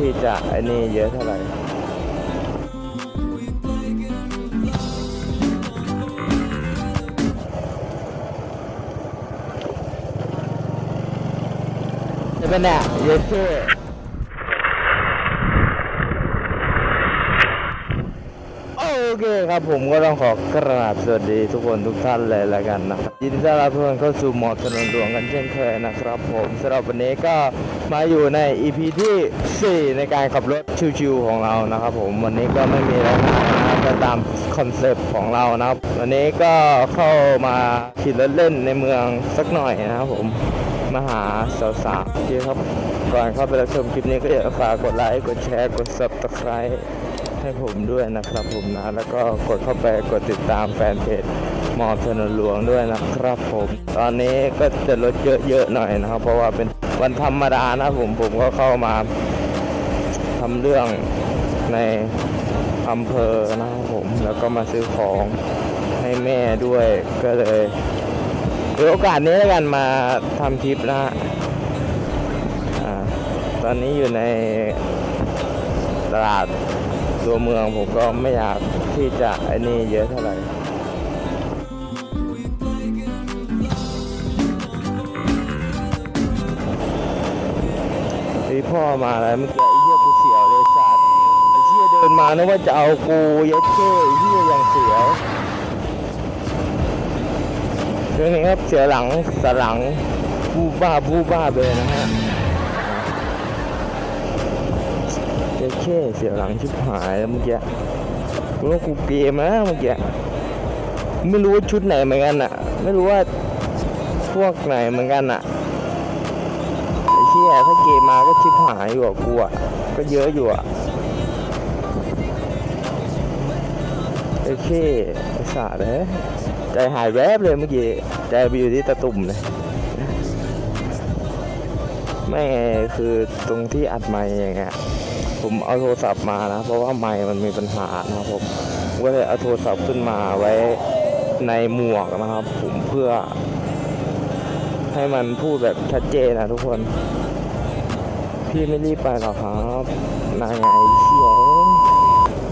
ที่จะไอ้นี่เยอะเท่าไหร่จะเป็นเนี่ยเยอะชื่อ โอเคครับผมก็ต้องขอกราบสวัสดีทุกคนทุกท่านเลยล้วกันนะครับยินดีต้อนรับทุกคนเข้าสู่หมอดถนนหลวงกันเช่นเคยนะครับ ผมสำหรับวันนี้ก็มาอยู่ใน EP ที่ 4 ในการขับรถชิวๆของเรานะครับ ผมวันนี้ก็ไม่มีอะไรมากนะก็ตามคอนเซปต์ของเรานะครับ วันนี้ก็เข้ามาขี่รถเล่นในเมืองสักหน่อยนะครับผมมาหาสาวๆที่ครับก่อนเข้าไปรับชมคลิปนี้ก็อย่าฝากกดไลค์กดแชร์กด subscribe ให้ผมด้วยนะครับผมนะ แล้วก็กดเข้าไปกดติดตามแฟนเพจมอบถนนหลวงด้วยนะครับผม ตอนนี้ก็จะลดเยอะๆหน่อยนะครับ เพราะว่าเป็นวันธรรมดานะผมผมก็เข้ามาทำเรื่องในอำเภอนะครับผม แล้วก็มาซื้อของให้แม่ด้วยก็เลยถือโอกาสนี้แล้วกันมาทำคลิปนะฮะตอนนี้อยู่ในตลาด ตัวเมืองผมก็ไม่อยากที่จะไอ้นี่เยอะเท่าไหร่ไอพ่อมาอะไรเมื่อกี้ไอ้เหี้ยกูเสียวเลยสัตว์ไอ้เหี้ยเดินมานึกว่าจะเอากูเย็ดเชื่อไอ้เหี้ยอย่างเสียวเรื่องนี้ครับเสียหลังสลังบูบ้าบูบ้าไปเลยนะฮะ ช่เสียหลังชิบหายเมื่อกี้กูว่ากูเกมนะเมื่อกี้ไม่รู้ว่าชุดไหนเหมือนกันอะ ไม่รู้ว่าพวกไหนเหมือนกันอะไอ้เชี่ยถ้าเกมมาก็ชิบหายอยู่อะกูอะก็เยอะอยู่อะไอ้เช่ไอ้สาดเลยใจหายแวบเลยเมื่อกี้ใจไปอยู่ที่ตะตุ่มเลยไม่คือตรงที่อัดไมค์อย่างเงี้ย ผมเอาโทรศัพท์มานะ เพราะว่าไมค์มันมีปัญหานะครับผมก็เลยเอาโทรศัพท์ขึ้นมาไว้ในหมวกนะครับ ผมเพื่อ ให้มันพูดแบบชัดเจนนะทุกคน พี่ไม่รีบไปหรอกครับนายไงเชีย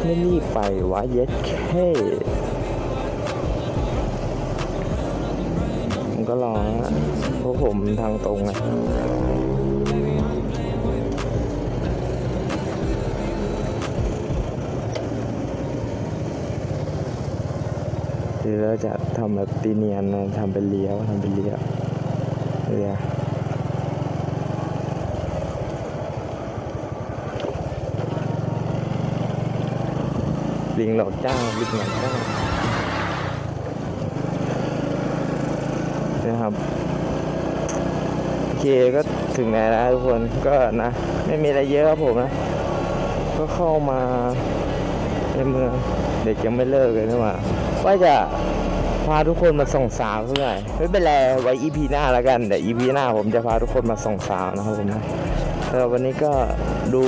ไม่รีบไปวะเย็ดแค่ผมก็รอนะเพราะผมทางตรงไง คือเราจะทำแบบตีเนียนทำเป็นเลี้ยวทำเป็นเลี้ยวเลี้ยวลิงหลอกเจ้าลิงหลอกเจ้านะครับโอเคก็ถึงไหนแล้วทุกคนก็นะ ไม่มีอะไรเยอะครับผมนะ ก็เข้ามาในเมืองเด็กยังไม่เลิกเลยนะว่า ว่าจะพาทุกคนมาส่งสาวเท่าไหร่ไม่เป็นไรไว้ EP หน้าแล้วกันแต่ EP หน้าผมจะพาทุกคนมาส่งสาวนะครับผมนะสำหรับวันนี้ก็ดู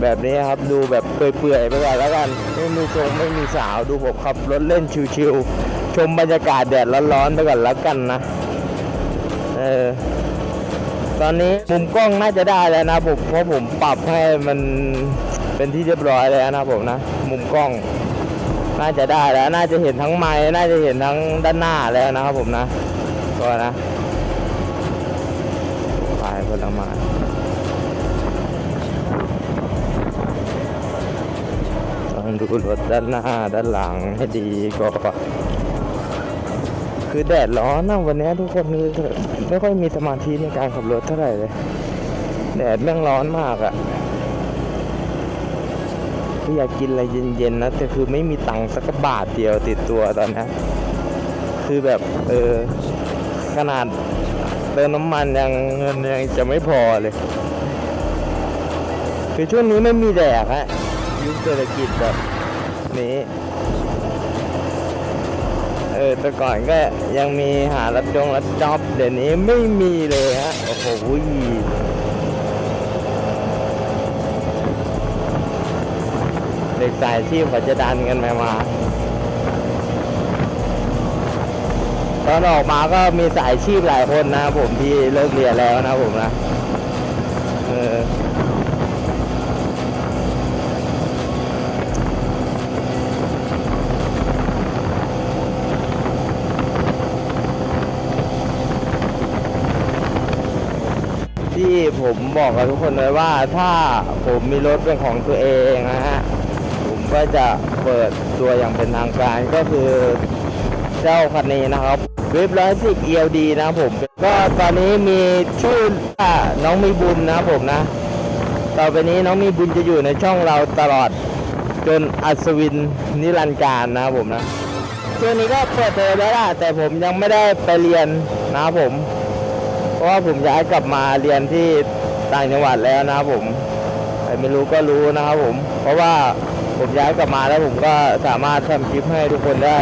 แบบนี้ครับดูแบบเปื่อยๆไปก่อนแล้วกันไม่มีทรงไม่มีสาวดูผมขับรถเล่นชิวๆชมบรรยากาศแดดร้อนๆไปก่อนแล้วกันนะเออตอนนี้มุมกล้องน่าจะได้แล้วนะผมเพราะผมปรับให้มันเป็นที่เรียบร้อยแล้วนะผมนะ มุมกล้อง น่าจะได้แล้ว น่าจะเห็นทั้งไม้น่าจะเห็นทั้งด้านหน้าแล้วนะครับผมนะก็นะขายผลไม้ต้องดูรถด้านหน้าด้านหลังให้ดีก่อนคือแดดร้อนนะวันนี้ทุกคนคือไม่ค่อยมีสมาธิในการขับรถเท่าไหร่เลย แดดแม่งร้อนมากอะ่ะ ออยากกินอะไรเย็นๆนะแต่คือไม่มีตังค์สักบาทเดียวติดตัวตอนนี้คือแบบเออขนาดเติมน้ำมันยังเงินยังจะไม่พอเลย คือช่วงนี้ไม่มีแดดฮะยุคเศรษฐกิจแบบนี้เออแต่ก่อนก็ยังมีหารับจงรับจ็อบเดี๋ยวนี้ไม่มีเลยฮะโอ้โห ด็สายชีพเขาจะดันกันไปมาตอนออกมาก็มีสายชีพหลายคนนะผมที่เลิกเรียนแล้วนะผมนะเออที่ผมบอกกับทุกคนเลยว่าถ้าผมมีรถเป็นของตัวเองนะฮะ ก็จะเปิดตัวอย่างเป็นทางการก็คือเจ้าคันนี้นะครับว็บร้อยสิบ ELD นะผม ก็ตอนนี้มีชื่อว่าน้องมีบุญนะผมนะ ต่อไปนี้น้องมีบุญจะอยู่ในช่องเราตลอดจนอัศวินนิรันดร์การนะผมนะช่วงนี้ก็เปิดเทอมแล้วล่ะแต่ผมยังไม่ได้ไปเรียนนะผม เพราะว่าผมย้ายกลับมาเรียนที่ต่างจังหวัดแล้วนะผมใครไม่รู้ก็รู้นะครับผม เพราะว่า ผมย้ายกลับมาแล้วผมก็สามารถทำคลิปให้ทุกคนได้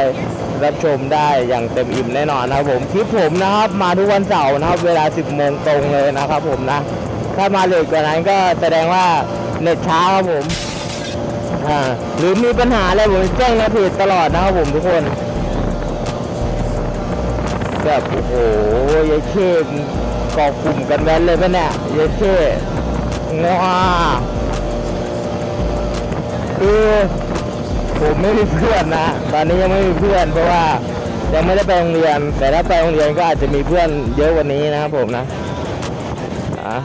รับชมได้อย่างเต็มอิ่มแน่นอนนะครับผมคลิปผมนะครับมาทุกวันเสาร์นะครับ เวลา 10โมงตรงเลยนะครับผมนะ ถ้ามาเลทกว่านั้นก็แสดงว่าเน็ตช้าครับผมอ่าหรือมีปัญหาอะไรผมแจ้งในเพจตลอดนะครับผมทุกคนแบบโอ้โหยายเช่กาะกลุ่มกันแว้นเลยปะเนี่ยยายเช่ง้า คือผมไม่มีเพื่อนนะ ตอนนี้ยังไม่มีเพื่อนเพราะว่ายังไม่ได้ไปโรงเรียน แต่ถ้าไปโรงเรียนก็อาจจะมีเพื่อนเยอะกว่านี้นะครับผมนะอะ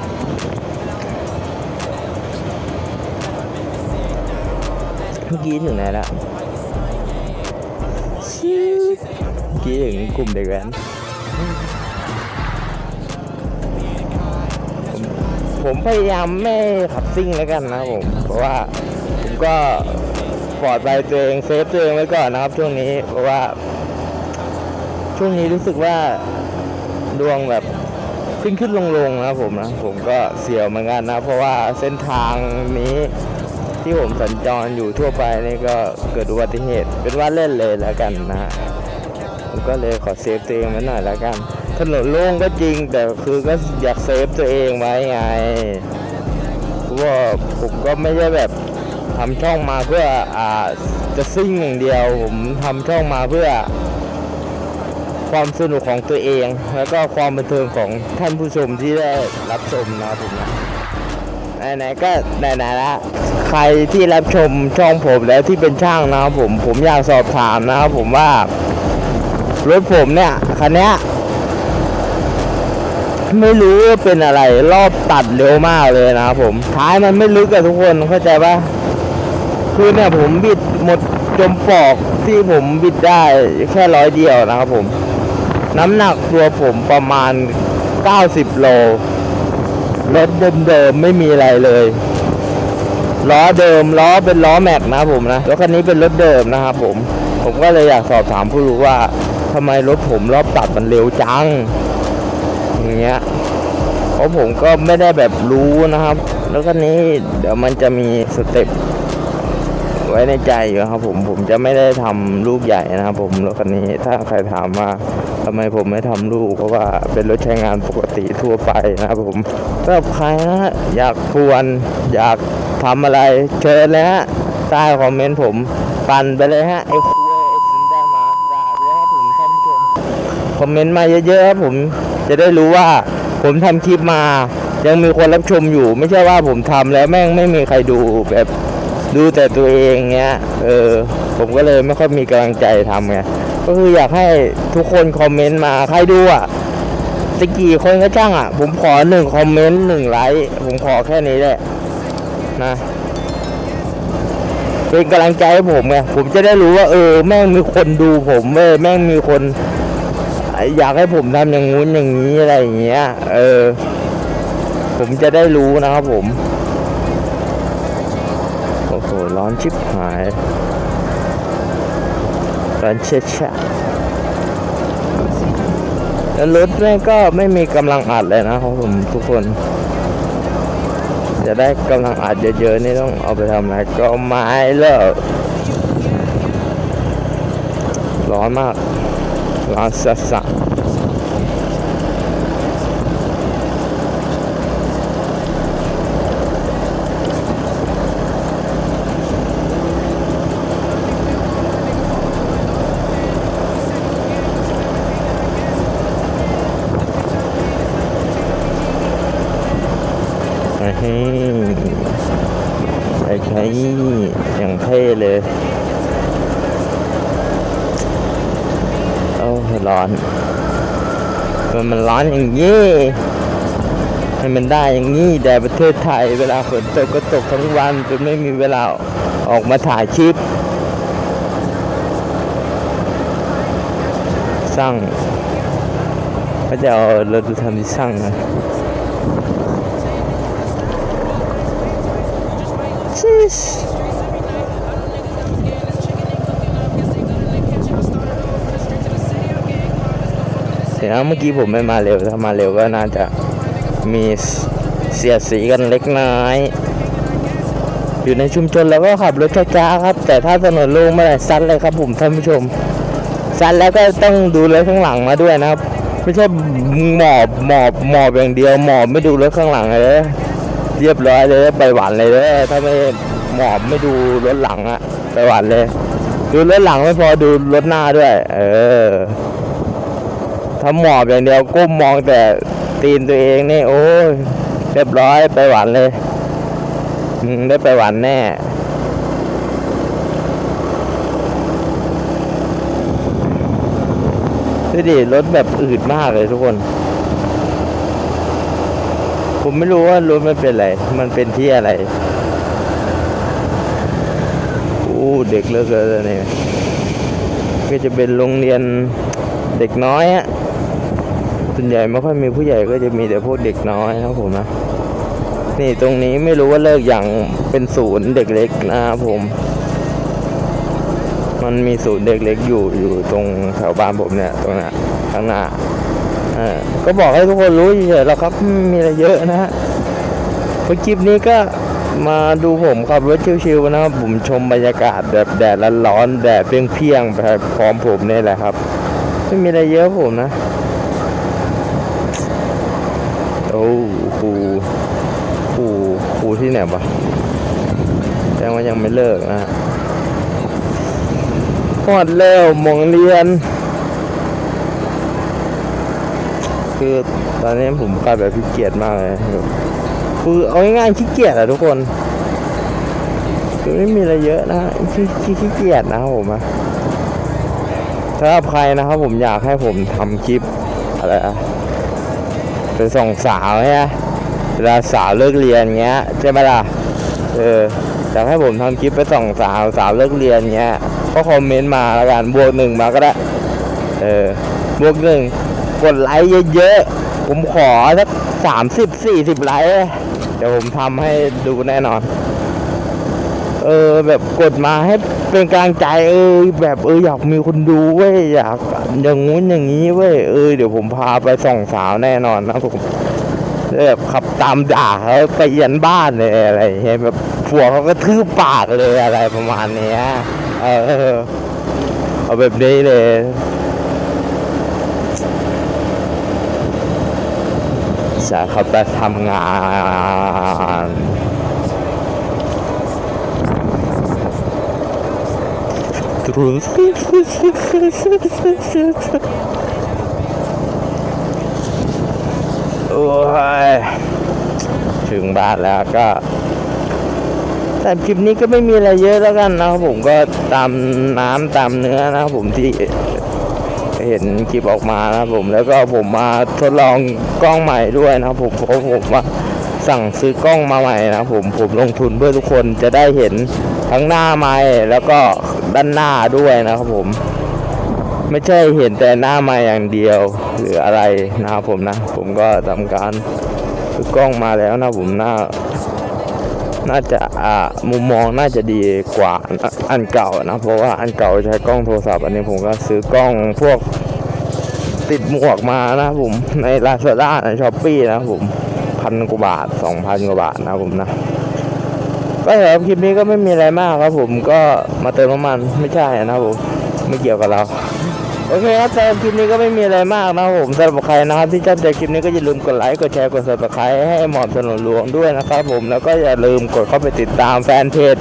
เมื่อกี้ถึงไหนละชิวเมื่อกี้ถึงกลุ่มเด็กแว้นผมพยายามไม่ขับซิ่งแล้วกันนะผม เพราะว่า ก็ปลอดภัยตัวเองเซฟตัวเองไว้ก่อนนะครับ ช่วงนี้เพราะว่า ช่วงนี้รู้สึกว่าดวงแบบขึ้นขึ้นลงลงนะผมนะผมก็เสียวเหมือนกันนะ เพราะว่าเส้นทางนี้ที่ผมสัญจรอยู่ทั่วไปนี่ก็เกิดอุบัติเหตุเป็นว่าเล่นเลยแล้วกันนะผมก็เลยขอเซฟตัวเองไว้หน่อยแล้วกันถนนโล่งก็จริง แต่คือก็อยากเซฟตัวเองไว้ไงว่าผมก็ไม่ใช่แบบ ทำช่องมาเพื่ออ่าจะซิ่งอย่างเดียว ผมทำช่องมาเพื่อ ความสนุกของตัวเอง แล้วก็ความบันเทิงของท่านผู้ชมที่ได้รับชมนะครับผมนะไหนๆก็ไหนๆละใครที่รับชมช่องผมแล้วที่เป็นช่างนะครับผมผมอยากสอบถามนะครับผมว่ารถผมเนี่ยคันนี้ไม่รู้ว่าเป็นอะไรรอบตัดเร็วมากเลยนะครับผม ท้ายมันไม่ลึกกับทุกคนเข้าใจปะ คือเนี่ยผมบิดหมดจมปอกที่ผมบิดได้แค่ร้อยเดียวนะครับผม น้ำหนักตัวผมประมาณ 90 โลรถเดิมๆไม่มีอะไรเลยล้อเดิมล้อเป็นล้อแม็กนะผมนะรถคันนี้เป็นรถเดิมนะครับผม ผมก็เลยอยากสอบถามผู้รู้ว่าทำไมรถผมรอบตัดมันเร็วจัง อย่างเงี้ยเพราะผมก็ไม่ได้แบบรู้นะครับ แล้วคันนี้เดี๋ยวมันจะมีสเต็ป ไว้ในใจอยู่ครับผมผมจะไม่ได้ทำลูกใหญ่นะครับผมรถคันนี้ถ้าใครถามว่าทำไมผมไม่ทำลูก เพราะว่าเป็นรถใช้งานปกติทั่วไปนะครับผมสำหรับใครนะอยากทวน อยากทำอะไรเชิญเลยฮะใต้คอมเมนต์ผมปั่นไปเลยฮะไอ้คุยไอ้สินได้มาด่าไปเลยครับผมท่านผู้ชมคอมเมนต์มาเยอะๆครับผมจะได้รู้ว่าผมทำคลิปมายังมีคนรับชมอยู่ ไม่ใช่ว่าผมทำแล้วแม่งไม่มีใครดูแบบ ดูแต่ตัวเองเงี้ย เออ ผมก็เลยไม่ค่อยมีกำลังใจทำไง ก็คืออยากให้ทุกคนคอมเมนต์มา ใครดูอะตะกี่คนก็ช่างอะ ผมขอหนึ่งคอมเมนต์หนึ่งไลค์ ผมขอแค่นี้แหละนะเป็นกำลังใจให้ผมไง ผมจะได้รู้ว่า เออ แม่งมีคนดูผมเว้ยแม่งมีคน อยากให้ผมทำอย่างงู้นอย่างนี้อะไรอย่างเงี้ย เออ ผมจะได้รู้นะครับผม โอ้ร้อนชิบหาย ร้อนเช็ดชะแล้วรถแม่งก็ไม่มีกำลังอัดเลยนะครับผมทุกคน จะได้กำลังอัดเยอะๆนี่ต้องเอาไปทำอะไรก็ไม่เลิกร้อนมากร้อนสัสๆ ร้อน มันมันร้อนอย่างนี้ให้มันได้อย่างนี้แด่ประเทศไทย เวลาฝนตกก็ตกทั้งวันจนไม่มีเวลาออกมาถ่ายคลิปสร้างก็จะเอารถดูทำที่สร้างนะชิส ดี๋ยวนะเมื่อกี้ผมไม่มาเร็วถ้ามาเร็วก็น่าจะมีเสียดสีกันเล็กน้อย อยู่ในชุมชนแล้วก็ขับรถช้าๆครับ แต่ถ้าถนนโล่งเมื่อไหร่ซัดเลยครับผมท่านผู้ชมซัดแล้วก็ต้องดูรถข้างหลังมาด้วยนะครับ ไม่ใช่หมอบหมอบหมอบอย่างเดียวหมอบไม่ดูรถข้างหลังเลยเรียบร้อยเลยไปหวานเลยเด้อถ้าไม่หมอบไม่ดูรถหลังอะไปหวานเลย ดูรถหลังไม่พอดูรถหน้าด้วย เออ ถ้าหมอบอย่างเดียวก้มมองแต่ตีนตัวเองนี่โอ้ยเรียบร้อยไปหวานเลยได้ไปหวานแน่ดูดิรถแบบอืดมากเลยทุกคน ผมไม่รู้ว่ารถมันเป็นอะไร มันเป็นที่อะไรอู้เด็กเลิกเลยนี่ก็จะเป็นโรงเรียนเด็กน้อยอะ ส่วนใหญ่ไม่ค่อยมีผู้ใหญ่ก็จะมีแต่พวกเด็กน้อยนะผมนะนี่ตรงนี้ไม่รู้ว่าเลิกอย่างเป็นศูนย์เด็กเล็กนะครับผม มันมีศูนย์เด็กเล็กอยู่อยู่ตรงแถวบ้านผมเนี่ย ตรงนั้นข้างหน้าเออก็บอกให้ทุกคนรู้เฉยๆแล้วครับมีอะไรเยอะนะฮะเพราะคลิปนี้ก็มาดูผมขับรถชิวๆนะครับผมชมบรรยากาศแบบแดดร้อนๆแดดเปรี้ยงๆแบบพร้อมผมนี่แหละครับ ไม่มีอะไรเยอะผมนะโอ้ครูครูครู ที่ไหนวะแสดงว่ายังไม่เลิกนะฮะหอดแล้วมองเรียน คือตอนนี้ผมกลายแบบขี้เกียจมากเลยคือเอาง่ายๆขี้เกียจอะทุกคนคือไม่มีอะไรเยอะนะขี้ขี้ขี้เกียจนะครับผมอะสำหรับใครนะครับผมอยากให้ผมทำคลิปอะไรอะไปส่องสาวใช่ไหม เวลาสาวเลิกเรียนเงี้ยใช่ไหมล่ะเอออยากให้ผมทำคลิปไปส่องสาวสาวเลิกเรียนเงี้ยก็คอมเมนต์มาแล้วกันบวกหนึ่งมาก็ได้เออบวกหนึ่งกดไลค์เยอะๆผมขอสักสามสิบสี่สิบไลค์เดี๋ยวผมทำให้ดูแน่นอนเออแบบกดมาให้เป็นกลางใจเออแบบเอออยากมีคนดูเว้ยอยากอย่างงู้นอย่างนี้เว้ยเออเดี๋ยวผมพาไปส่องสาวแน่นอนนะผม แบบขับตามด่าเขาไปยันบ้านเลยอะไรเงี้ยแบบผัวเขาก็ทืบปากเลยอะไรประมาณเนี้ยเออเอาแบบนี้เลยสาเขาไปทำงานโอ้ ยถึงบ้านแล้วก็แต่คลิปนี้ก็ไม่มีอะไรเยอะแล้วกันนะครับผมก็ตามน้ำตามเนื้อนะครับผมที่เห็นคลิปออกมานะครับผมแล้วก็ผมมาทดลองกล้องใหม่ด้วยนะครับผมเพราะผมมาสั่งซื้อกล้องมาใหม่นะครับผมผมลงทุนเพื่อทุกคนจะได้เห็นทั้งหน้าไม้แล้วก็ด้านหน้าด้วยนะครับผม ไม่ใช่เห็นแต่หน้าม้อย่างเดียวหรืออะไรนะครับผมนะ ผมก็ทำการซื้อกล้องมาแล้วนะผมน่าน่าจะอ่ามุมมองน่าจะดีกว่าอันเก่านะ เพราะว่าอันเก่าใช้กล้องโทรศัพท์อันนี้ผมก็ซื้อกล้องพวกติดหมวกมานะผมในลาซาด้าในช้อปปี้นะผมพันกว่าบาทสองพันกว่าบาทนะผมนะก็สำหรับคลิปนี้ก็ไม่มีอะไรมากครับผมก็มาเติมน้ำมันไม่ใช่นะครับผมไม่เกี่ยวกับเรา โอเคครับสำหรับคลิปนี้ก็ไม่มีอะไรมากนะผมสำหรับใครนะครับที่ชอบใจคลิปนี้ก็อย่าลืมกดไลค์กดแชร์กด subscribe ให้หมอบถนนหลวงด้วยนะครับผมแล้วก็อย่าลืมกดเข้าไปติดตามแฟนเพจ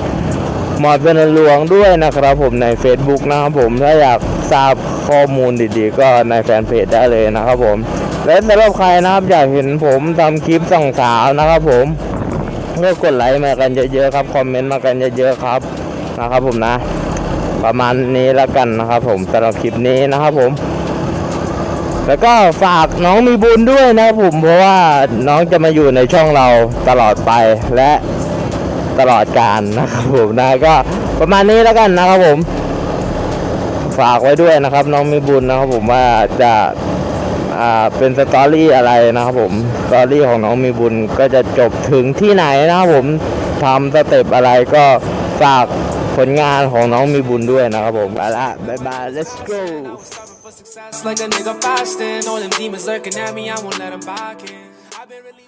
หมอบถนนหลวงด้วยนะครับผมใน Facebook นะครับผมถ้าอยากทราบข้อมูลดีๆ ก็ในแฟนเพจได้เลยนะครับผม และสำหรับใครนะครับอยากเห็นผมทำคลิปส่องสาวนะครับผมก็กดไลค์มากันเยอะๆครับคอมเมนต์มากันเยอะๆครับนะครับผมนะ ประมาณนี้แล้วกันนะครับ ผมสำหรับคลิปนี้นะครับผม แล้วก็ฝากน้องมีบุญด้วยนะครับผมเพราะว่าน้องจะมาอยู่ในช่องเราตลอดไปและตลอดการนะครับผมนะก็ประมาณนี้แล้วกันนะครับผม ฝากไว้ด้วยนะครับ น้องมีบุญนะครับผมว่าจะอ่าเป็นสตอรี่อะไรนะครับผมสตอรี่ของน้องมีบุญก็จะจบถึงที่ไหนนะครับผมทำสเต็ปอะไรก็ฝาก ผลงานของน้องมีบุญด้วยนะครับผมเอาละบายบาย let's go success like a nigga fasting. All them demons lurking at me, I won't let them back in. I've been really